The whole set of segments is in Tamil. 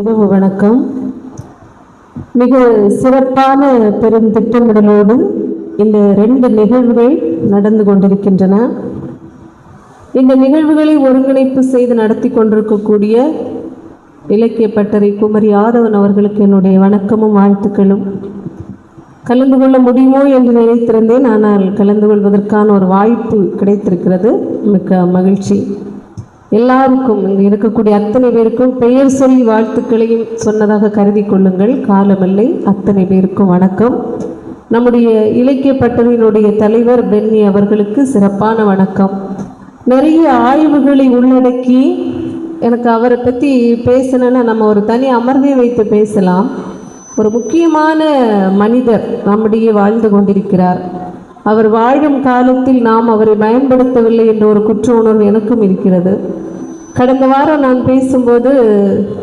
இரவு வணக்கம். மிக சிறப்பான பெரும் திட்டமிடலோடு இந்த ரெண்டு நிகழ்வுகள் நடந்து கொண்டிருக்கின்றன. இந்த நிகழ்வுகளை ஒருங்கிணைப்பு செய்து நடத்தி கொண்டிருக்கக்கூடிய இலக்கிய பட்டறை குமரி ஆதவன் அவர்களுக்கு என்னுடைய வணக்கமும் வாழ்த்துக்களும். கலந்து கொள்ள முடியுமோ என்று நினைத்திருந்தேன். ஆனால் கலந்து கொள்வதற்கான ஒரு வாய்ப்பு கிடைத்திருக்கிறது. மிக்க மகிழ்ச்சி. எல்லாருக்கும் இங்கு இருக்கக்கூடிய அத்தனை பேருக்கும் பெயர் சொல்லி வாழ்த்துக்களையும் சொன்னதாக கருதி கொள்ளுங்கள். காலமில்லை. அத்தனை பேருக்கும் வணக்கம். நம்முடைய இலக்கிய பட்டறையினுடைய தலைவர் பென்னி அவர்களுக்கு சிறப்பான வணக்கம். நிறைய ஆய்வுகளை உள்ளடக்கி எனக்கு அவரை பற்றி பேசணுன்னா நம்ம ஒரு தனி அமர்வை வைத்து பேசலாம். ஒரு முக்கியமான மனிதர் நம்முடைய வாழ்ந்து கொண்டிருக்கிறார். அவர் வாழும் காலத்தில் நாம் அவரை பயன்படுத்தவில்லை என்ற ஒரு குற்ற உணர்வு எனக்கும் இருக்கிறது. கடந்த வாரம் நான் பேசும்போது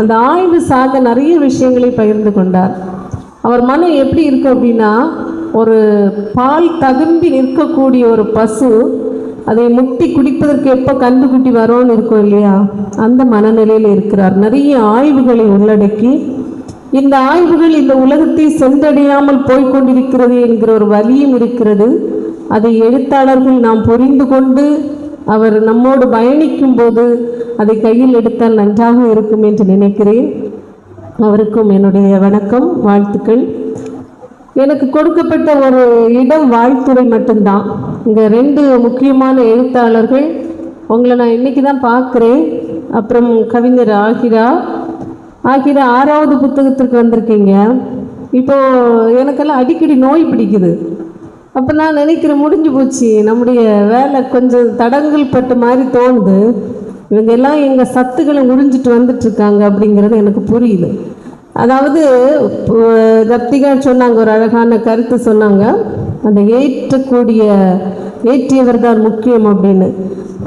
அந்த ஆய்வு சார்ந்த நிறைய விஷயங்களை பகிர்ந்து கொண்டார். அவர் மனம் எப்படி இருக்கு அப்படின்னா ஒரு பால் ததும்பி நிற்கக்கூடிய ஒரு பசு அதை முட்டி குடிப்பதற்கு எப்போ கண்டுக்குட்டி வரோன்னு இருக்கும் இல்லையா? அந்த மனநிலையில் இருக்கிறார். நிறைய ஆய்வுகளை உள்ளடக்கி இந்த ஆய்வுகள் இந்த உலகத்தை சென்றடையாமல் போய்கொண்டிருக்கிறது என்கிற ஒரு வலியும் இருக்கிறது. அதை எழுத்தாளர்கள் நாம் புரிந்து கொண்டு அவர் நம்மோடு பயணிக்கும் போது அதை கையில் எடுத்தால் நன்றாக இருக்கும் என்று நினைக்கிறேன். அவருக்கும் என்னுடைய வணக்கம் வாழ்த்துக்கள். எனக்கு கொடுக்கப்பட்ட ஒரு இடம் வாழ்த்துறை மட்டும்தான். இங்கே ரெண்டு முக்கியமான எழுத்தாளர்கள். உங்களை நான் இன்றைக்கி தான் பார்க்குறேன். அப்புறம் கவிஞர் ஆகிரா. ஆகிரா ஆறாவது புத்தகத்திற்கு வந்திருக்கீங்க. இப்போது எனக்கெல்லாம் அடிக்கடி நோய் பிடிக்குது. அப்போ நான் நினைக்கிறேன் முடிஞ்சு போச்சு. நம்முடைய வேலை கொஞ்சம் தடங்கள் பட்டு மாதிரி தோணுது. இவங்க எல்லாம் எங்கள் சத்துக்களை உறிஞ்சிட்டு வந்துட்டுருக்காங்க அப்படிங்கிறது எனக்கு புரியுது அதாவது தப்திகா சொன்னாங்க ஒரு அழகான கருத்து சொன்னாங்க. அந்த ஏற்றக்கூடிய ஏற்றியவர் தான் முக்கியம் அப்படின்னு.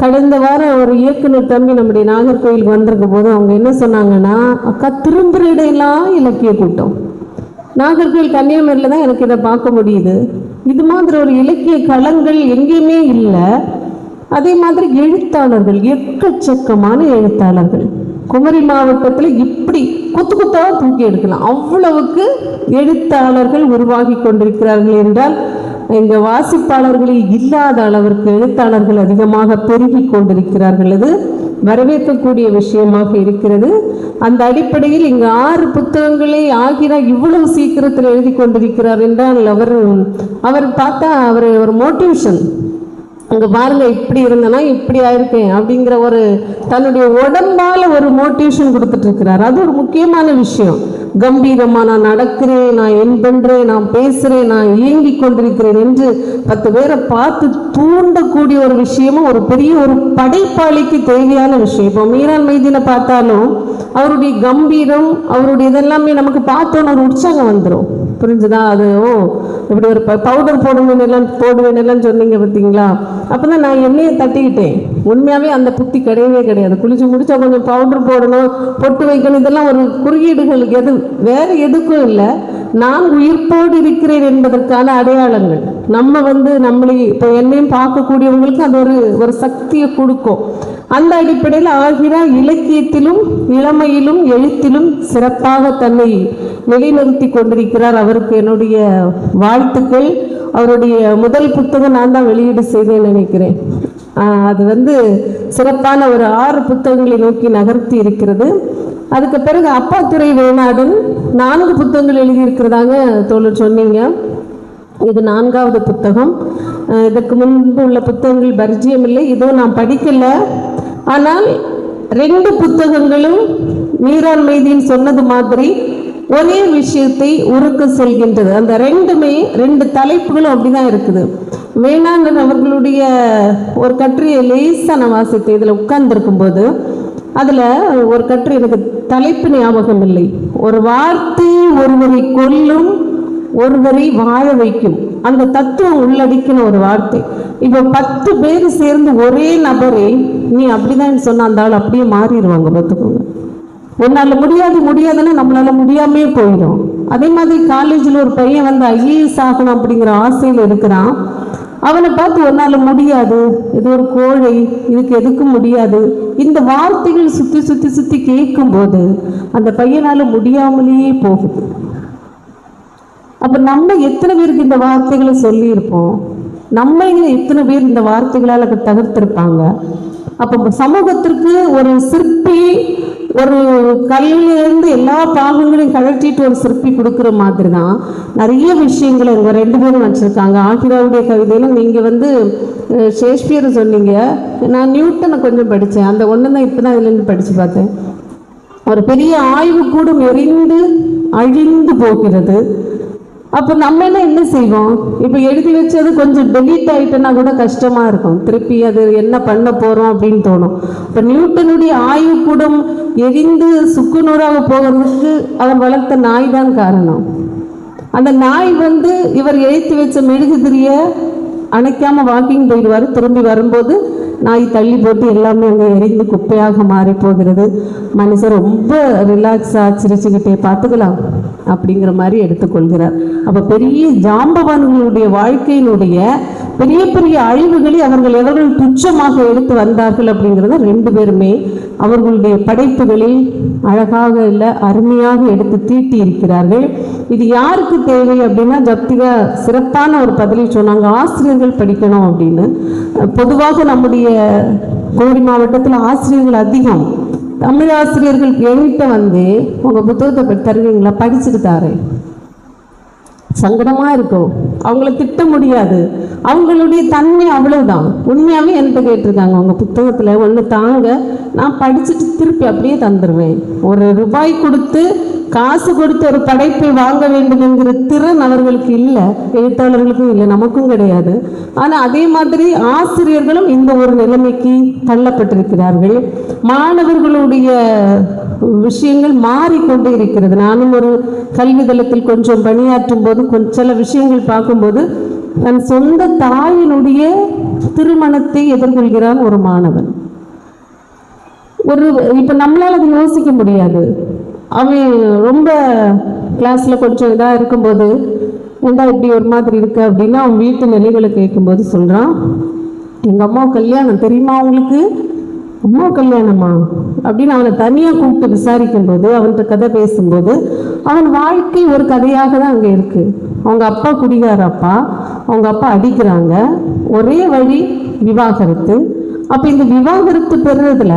கடந்த வாரம் ஒரு இயக்குனர் தம்பி நம்முடைய நாகர்கோயிலுக்கு வந்திருக்க போது அவங்க என்ன சொன்னாங்கன்னா அக்கா திரும்புகிற இடையெல்லாம் இலக்கிய கூட்டம். நாகர்கோவில் கன்னியாகுமரியில் தான் எனக்கு இதை பார்க்க முடியுது. இது மாதிரி ஒரு இலக்கிய களங்கள் எங்கேயுமே இல்லை. அதே மாதிரி எழுத்தாளர்கள் எக்கச்சக்கமான எழுத்தாளர்கள். குமரி மாவட்டத்தில் இப்படி கொத்து கொத்தாக தூக்கி எடுக்கலாம். அவ்வளவுக்கு எழுத்தாளர்கள் உருவாகி கொண்டிருக்கிறார்கள் என்றால் எங்கள் வாசிப்பாளர்களில் இல்லாத அளவிற்கு எழுத்தாளர்கள் அதிகமாக பெருகி கொண்டிருக்கிறார்கள். அது வரவேற்கக்கூடிய விஷயமாக இருக்கிறது. அந்த அடிப்படையில் இங்கு ஆறு புத்தகங்களை ஆகிற இவ்வளவு சீக்கிரத்தில் எழுதி கொண்டிருக்கிறார் என்றால் அவர் அவர் பார்த்தா அவர் ஒரு மோட்டிவேஷன் அங்கே பாருங்க இப்படி இருந்தனா இப்படி ஆயிருக்கேன் அப்படிங்கிற ஒரு தன்னுடைய உடம்பால ஒரு மோட்டிவேஷன் கொடுத்துட்டு இருக்கிறார் அது ஒரு முக்கியமான விஷயம். கம்பீரமா நான் நடக்கிறேன் நான் என் பண்றேன் நான் பேசுறேன் நான் இயங்கி கொண்டிருக்கிறேன் என்று பத்து பேரை பார்த்து தூண்டக்கூடிய ஒரு விஷயமும் ஒரு பெரிய ஒரு படைப்பாளிக்கு தேவையான விஷயம். இப்போ மீரான் மைதினை பார்த்தாலும் அவருடைய கம்பீரம் அவருடைய இதெல்லாமே நமக்கு பார்த்தோன்னு ஒரு உற்சாகம் வந்துடும் புரிஞ்சுதா? அது ஓ இப்படி ஒரு பவுடர் போடணும்னு எல்லாம் போடுவேன் எல்லாம் சொன்னீங்க பார்த்தீங்களா? அப்பதான் நான் எண்ணெயை தட்டிக்கிட்டேன். உண்மையாகவே அந்த புத்தி கிடையவே கிடையாது. குளிச்சு முடிச்சா கொஞ்சம் பவுடர் போடணும் பொட்டு வைக்கணும் இதெல்லாம் ஒரு குறியீடுகளுக்கு எது வேறு எதுக்கும் இல்லை. நான் உயிர்ப்போடு இருக்கிறேன் என்பதற்கான அடையாளங்கள். நம்ம வந்து நம்மளை இப்போ என்னையும் பார்க்கக்கூடியவங்களுக்கு அது ஒரு ஒரு சக்தியை கொடுக்கும். அந்த அடிப்படையில் ஆகிற இலக்கியத்திலும் இளமையிலும் எழுத்திலும் சிறப்பாக தன்னை நிலைநிறுத்தி கொண்டிருக்கிறார் அவருக்கு என்னுடைய வாழ்த்துக்கள். அவருடைய முதல் புத்தகம் நான் தான் வெளியீடு செய்தேன் நினைக்கிறேன். அது வந்து சிறப்பான ஒரு ஆறு புத்தகங்களை நோக்கி நகர்த்தி இருக்கிறது. அதுக்கு பிறகு அப்பா துறை வேணாடன் நான்கு புத்தகங்கள் எழுதியிருக்கிறதாக தோழர் சொன்னீங்க. இது நான்காவது புத்தகம். அஹ் இதற்கு முன்பு உள்ள புத்தகங்கள் பரிச்சயம் இல்லை இதுவும் நான் படிக்கல. ஆனால் ரெண்டு புத்தகங்களும் மீரான் மைதீன் சொன்னது மாதிரி ஒரே விஷயத்தை உருக்க செல்கின்றது. அந்த ரெண்டுமே ரெண்டு தலைப்புகளும் அப்படிதான் இருக்குது. வேணாங்கன் அவர்களுடைய ஒரு கட்டுரையை லேசாக நான் வாசித்தேன். இதில் உட்கார்ந்துருக்கும் போது அதில் ஒரு கட்டுரை எனக்கு தலைப்பு ஞாபகம் இல்லை. ஒரு வார்த்தை ஒருவரை கொல்லும் ஒருவரை வாழ வைக்கும். அந்த தத்துவம் உள்ளடக்கின ஒரு வார்த்தை. இப்போ பத்து பேர் சேர்ந்து ஒரே நபரை நீ அப்படிதான் சொன்ன அந்த ஆள் அப்படியே மாறிடுவாங்க பார்த்துக்கோங்க. உன்னால முடியாது முடியாதுன்னு நம்மளால முடியாமே போயிடும். அதே மாதிரி காலேஜில் ஒரு பையன் வந்து ஐஏஎஸ் ஆகணும் அப்படிங்கிற ஆசையில் இருக்கிறான். அவனை பார்த்து உன்னால் முடியாது இது ஒரு கோழை இதுக்கு எதுக்கும் முடியாது. இந்த வார்த்தைகள் சுற்றி சுத்தி சுற்றி கேட்கும்போது அந்த பையனால முடியாமலேயே போகுது. அப்போ நம்ம எத்தனை பேருக்கு இந்த வார்த்தைகளை சொல்லியிருப்போம்? நம்ம எத்தனை பேர் இந்த வார்த்தைகளால் தகர்த்திருப்பாங்க? அப்போ சமூகத்திற்கு ஒரு சிற்பி ஒரு கல்லிலிருந்து எல்லா பாகங்களையும் கழட்டிட்டு ஒரு சிற்பி கொடுக்குற மாதிரி தான் நிறைய விஷயங்களை இவங்க ரெண்டு பேரும் வச்சுருக்காங்க ஆகிராவுடைய கவிதையில நீங்கள் வந்து ஷேக்ஸ்பியர் சொன்னீங்க. நான் நியூட்டனை கொஞ்சம் படித்தேன் அந்த ஒன்று தான் இப்போ தான் இதுலேருந்து படித்து பார்த்தேன். ஒரு பெரிய ஆய்வு கூடம் எரிந்து அழிந்து போகிறது. அப்போ நம்ம எல்லாம் என்ன செய்வோம்? இப்போ எழுதி வச்சது கொஞ்சம் டெலீட் ஆயிட்டுனா கூட கஷ்டமாக இருக்கும். திருப்பி அது என்ன பண்ண போகிறோம் அப்படின்னு தோணும். இப்போ நியூட்டனுடைய ஆய்வு கூடம் எரிந்து சுக்குநூறாக போகிறதுக்கு அவன் வளர்த்த நாய் தான் காரணம். அந்த நாய் வந்து இவர் எழுத்து வச்ச மெழுகுதிரிய அணைக்காமல் வாக்கிங் போயிடுவார். திரும்பி வரும்போது நாய் தள்ளி போட்டு எல்லாமே அங்கே எரிந்து குப்பையாக மாறி போகிறது. மனுஷன் ரொம்ப ரிலாக்ஸாக சிரிச்சுக்கிட்டே பார்த்துக்கலாம். அப்படிங்கிற மாதிரி எடுத்துக்கொள்கிறார். அப்போ பெரிய ஜாம்பவான்களுடைய வாழ்க்கையினுடைய பெரிய பெரிய அழிவுகளை அவர்கள் எவர்கள் துச்சமாக எடுத்து வந்தார்கள் அப்படிங்கிறத ரெண்டு பேருமே அவர்களுடைய படைப்புகளில் அழகாக இல்லை அருமையாக எடுத்து தீட்டி இருக்கிறார்கள் இது யாருக்கு தேவை அப்படின்னா ஜப்திகா சிறப்பான ஒரு பதிலை சொன்னாங்க ஆசிரியர்கள் படிக்கணும் அப்படின்னு. பொதுவாக நம்முடைய கோடி மாவட்டத்தில் ஆசிரியர்கள் அதிகம். தமிழ் ஆசிரியர்கள் என்கிட்ட வந்து உங்கள் புத்தகத்தை தருவீங்களா? படிச்சுட்டு சங்கடமாக சங்கடமா இருக்கும் அவங்கள திட்ட முடியாது. அவங்களுடைய தன்மை அவ்வளவுதான். உண்மையாவே என்கிட்ட கேட்டிருக்காங்க. அவங்க புத்தகத்துல ஒன்று தாங்க. நான் படிச்சுட்டு திருப்பி அப்படியே தந்துடுவேன் ஒரு ரூபாய் கொடுத்து காசு கொடுத்து ஒரு படைப்பை வாங்க வேண்டும் என்கிற திறன் அவர்களுக்கு இல்லை. எழுத்தாளர்களுக்கும் இல்லை. நமக்கும் கிடையாது. ஆனா அதே மாதிரி ஆசிரியர்களும் இந்த ஒரு நிலைமைக்கு தள்ளப்பட்டிருக்கிறார்கள். மாணவர்களுடைய விஷயங்கள் மாறிக்கொண்டே இருக்கிறது. நானும் ஒரு கல்வி தளத்தில் கொஞ்சம் பணியாற்றும் போது கொஞ்சம் சில விஷயங்கள் பார்க்கும்போது தன் சொந்த தாயினுடைய திருமணத்தை எதிர்கொள்கிறான் ஒரு மாணவன். ஒரு இப்போ நம்மளால அது யோசிக்க முடியாது. அவன் ரொம்ப கிளாஸ்ல கொஞ்சம் இதாக இருக்கும்போது ஏண்டா இப்படி ஒரு மாதிரி இருக்கு? அப்படின்னு அவன் வீட்டு நிலைகளை கேட்கும்போது சொல்றான் எங்க அம்மா கல்யாணம் தெரியுமா உங்களுக்கு? அம்மா கல்யாணமா? அப்படின்னு அவனை தனியாக கூப்பிட்டு விசாரிக்கும் போது அவன்கிட்ட கதை பேசும்போது அவன் வாழ்க்கை ஒரு கதையாக தான் அங்கே இருக்கு. அவங்க அப்பா குடிகார அப்பா அவங்க அப்பா அடிக்கிறாங்க. ஒரே வழி விவாகரத்து. அப்போ இந்த விவாகரத்து பெறுறதுல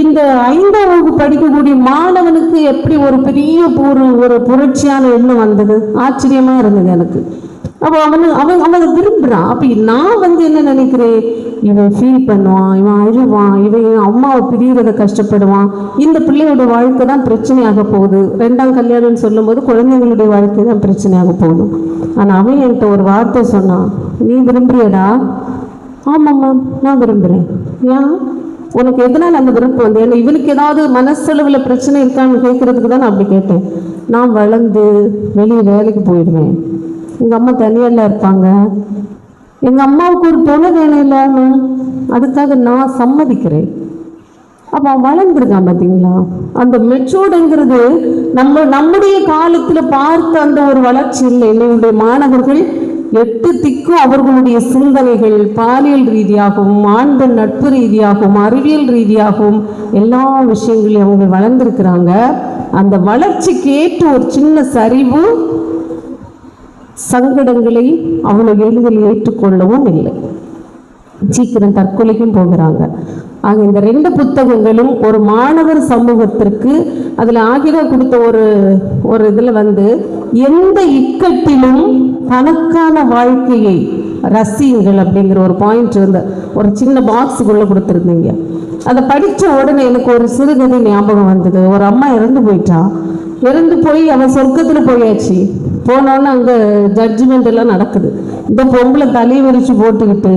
இந்த ஐந்தாம் வகுப்பு படிக்கக்கூடிய மாணவனுக்கு எப்படி ஒரு பெரிய ஒரு ஒரு புரட்சியான எண்ணம் வந்தது? ஆச்சரியமா இருந்தது எனக்கு. அப்போ அவனு அவன் அவன் விரும்புகிறான் அப்போ நான் வந்து என்ன நினைக்கிறேன்? இவன் ஃபீல் பண்ணுவான் இவன் அழுவான் இவன் அம்மாவை பிரியறத கஷ்டப்படுவான். இந்த பிள்ளையோட வாழ்க்கை தான் பிரச்சனையாக போகுது. ரெண்டாம் கல்யாணம்னு சொல்லும்போது குழந்தைங்களுடைய வாழ்க்கை தான் பிரச்சனையாக போகுது. ஆனால் அவன் என்கிட்ட ஒரு வார்த்தை சொன்னான். நீ விரும்புறியடா? ஆமாம்மா நான் விரும்புகிறேன் ஏன்? உனக்கு எதனால் அந்த விருப்பம் வந்து ஏன்னா இவனுக்கு ஏதாவது மனசளவில் பிரச்சனை இருக்கான்னு கேட்கறதுக்கு தான் நான் அப்படி கேட்டேன். நான் வளர்ந்து வெளியே வேலைக்கு போயிடுவேன். எங்கள் அம்மா தனியால இருப்பாங்க. எங்கள் அம்மாவுக்கு ஒரு துணை வேணும் இல்லாம அதுக்காக நான் சம்மதிக்கிறேன். அப்போ அவன் வளர்ந்துருக்கான் பார்த்தீங்களா அந்த மெச்சோர்டுங்கிறது நம்ம நம்முடைய காலத்தில் பார்த்த அந்த ஒரு வளர்ச்சி இல்லை. என்னுடைய மாணவர்கள் எட்டு திக்கும் அவர்களுடைய சிந்தனைகள் பாலியல் ரீதியாகவும் ஆண் நட்பு ரீதியாகவும் அறிவியல் ரீதியாகவும் எல்லா விஷயங்களையும் அவங்க வளர்ந்துருக்கிறாங்க. அந்த வளர்ச்சிக்கு ஏற்ற ஒரு சின்ன சரிவு சங்கடங்களை அவ்வளோ எளிதில் ஏற்றுக்கொள்ளவும் இல்லை. சீக்கிரம் தற்கொலைக்கும் போகிறாங்க. ஆக இந்த ரெண்டு புத்தகங்களும் ஒரு மாணவர் சமூகத்திற்கு அதில் ஆகிரா கொடுத்த ஒரு ஒரு இதில் வந்து எந்த இக்கட்டிலும் தனக்கான வாழ்க்கையை ரசியுங்கள் அப்படிங்கிற ஒரு பாயிண்ட் இருந்த ஒரு சின்ன பாக்ஸுக்குள்ளே கொடுத்துருந்தீங்க. அதை படித்த உடனே எனக்கு ஒரு சிறுகதை ஞாபகம் வந்தது. ஒரு அம்மா இறந்து போயிட்டா. இறந்து போய் அவன் சொர்க்கத்தில் போயாச்சு. போனோன்னு அங்கே ஜட்ஜ்மெண்ட் எல்லாம் நடக்குது. இந்த பொம்பளை தலையை விரிச்சு போட்டுக்கிட்டு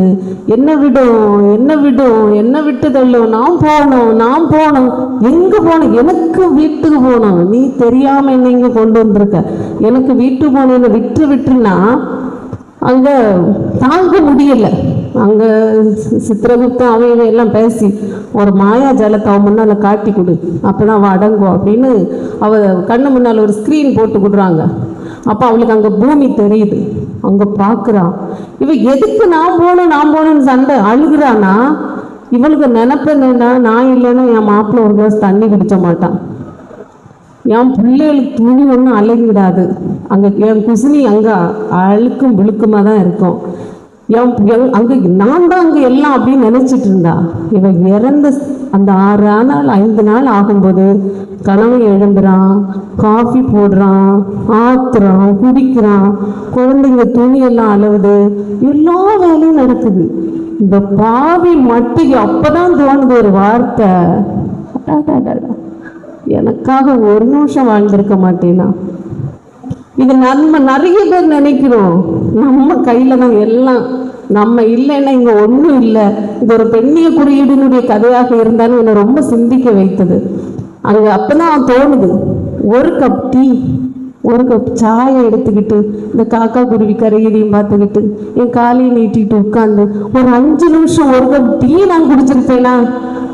என்ன விடும் என்ன விடும் என்ன விட்டு தள்ளும் நான் போகணும் நான் போகணும். எங்கே போகணும் எனக்கு வீட்டுக்கு போகணும். நீ தெரியாமல் என்ன இங்கே கொண்டு வந்திருக்க. எனக்கு வீட்டுக்கு போனேன்னு விட்டு விட்டுனா அங்கே தாங்க முடியலை. அங்கே சித்திரகுப்தம் அவன் இவன் எல்லாம் பேசி ஒரு மாயா ஜலத்தை அவன் முன்னால் காட்டி கொடு அப்போ தான் அவள் அடங்கும் அப்படின்னு அவ கண்ணு முன்னால் ஒரு ஸ்க்ரீன் போட்டு கொடுறாங்க. அப்போ அவளுக்கு அங்கே பூமி தெரியுது. அங்கே பார்க்குறான் இவ எதுக்கு நான் போகணும் நான் போகணும்னு சண்டை அழுகுறானா இவளுக்கு நினப்பு என்னன்னா நான் இல்லைன்னா என் மாப்பிள்ளை ஒரு கிளாஸ் தண்ணி குடிச்ச மாட்டான். என் பிள்ளைகளுக்கு துணி ஒன்றும் அலைகிடாது அங்கே என் குசினி அங்கே அழுக்கும் விழுக்குமாக தான் இருக்கும். அங்கே நான் தான் அங்கே எல்லாம் அப்படின்னு நினச்சிட்டு இருந்தா. இவன் இறந்த அந்த ஆறு நாள் ஐந்து நாள் ஆகும்போது கணவன் எழும்புறான் காஃபி போடுறான் ஆத்துறான் குடிக்கிறான் குழந்தைங்க துணியெல்லாம் அளவுது எல்லா வேலையும் நடக்குது. இந்த பாவி மட்டும் அப்பதான் தோணுது ஒரு வார்த்தை. எனக்காக ஒரு நிமிஷம் வாழ்ந்திருக்க மாட்டேனா? இது நம்ம நிறைய பேர் நினைக்கிறோம். நம்ம கையில தான் எல்லாம். நம்ம இல்லைன்னா இங்க ஒண்ணும் இல்லை. இது ஒரு பெண்ணிய குறியீடுனுடைய கதையாக இருந்தாலும் என்னை ரொம்ப சிந்திக்க வைத்தது. அங்க அப்பதான் தோணுது. ஒரு கப் டீ ஒரு கப் சாயை எடுத்துக்கிட்டு இந்த காக்கா குருவி கரையதையும் பார்த்துக்கிட்டு என் காலையை நீட்டிட்டு உட்காந்து ஒரு அஞ்சு நிமிஷம் ஒரு கப் டீ நான் குடிச்சிருப்பேனா?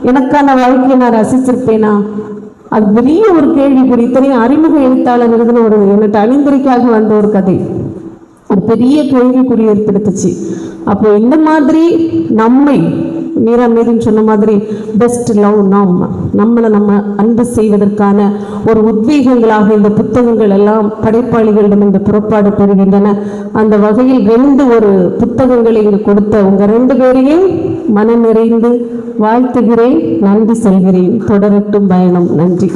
எனக்கான வாழ்க்கையை நான் ரசிச்சிருப்பேனா? அது பெரிய ஒரு கேள்விக்குறி இத்தனையும் அறிமுக எழுத்தாளர் எழுதின ஒரு என்னட்டு அணிந்துரைக்காக வந்த ஒரு கதை. ஒரு பெரிய கேள்விக்குறி ஏற்படுத்துச்சு. அப்போ இந்த மாதிரி நம்மை மீரா மீரின் சொன்ன மாதிரி பெஸ்ட் லவ் நாம் நம்மளை நம்ம அன்பு செய்வதற்கான ஒரு உத்வேகங்களாக இந்த புத்தகங்கள் எல்லாம் படைப்பாளிகளிடம் இந்த புறப்பாடு பெறுகின்றன. அந்த வகையில் ரெண்டு ஒரு புத்தகங்களை இங்கு கொடுத்த உங்க ரெண்டு பேரையும் மனம் நிறைந்து வாழ்த்துகிறேன். நன்றி சொல்கிறேன். தொடரட்டும் பயணம். நன்றி.